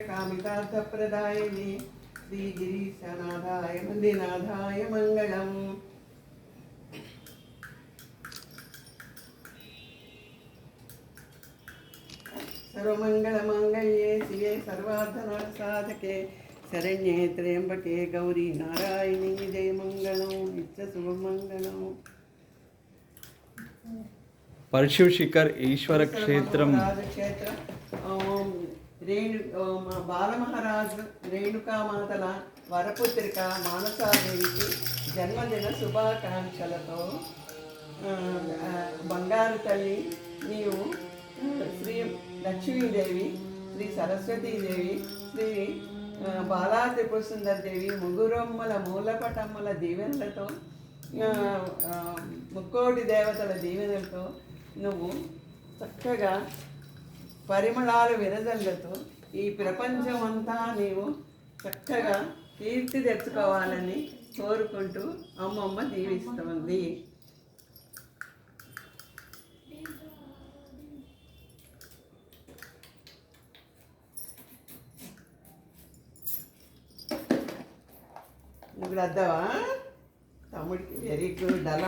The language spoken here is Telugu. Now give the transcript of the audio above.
కామితార్థప్రదాయని శ్రీగిరీశనాథాయ మందినాథాయ మంగళం సర్వమంగళమాంగళ్యే శివే సర్వార్థనాథ సాధకే శరణ్యే త్ర్యంబకే గౌరీ నారాయణీ జయ మంగళం నిత్య రేణు ఓం బాలమహారాజు రేణుకామాతల వరపుత్రిక మానసాదేవికి జన్మదిన శుభాకాంక్షలతో బంగారు తల్లి నీవు శ్రీ లక్ష్మీదేవి శ్రీ సరస్వతీదేవి శ్రీ బాలా త్రిపుర దేవి ముగురమ్మల మూలపటమ్మల దీవెనలతో ముక్కోటి దేవతల దీవెనలతో నువ్వు చక్కగా పరిమళాలు విరజల్లుతూ ఈ ప్రపంచం అంతా నీవు చక్కగా కీర్తి తెచ్చుకోవాలని కోరుకుంటూ అమ్మమ్మ దీవిస్తుంది. ఇప్పుడు అద్దవా తమ్ముడికి వెరీ గుడ్ అలా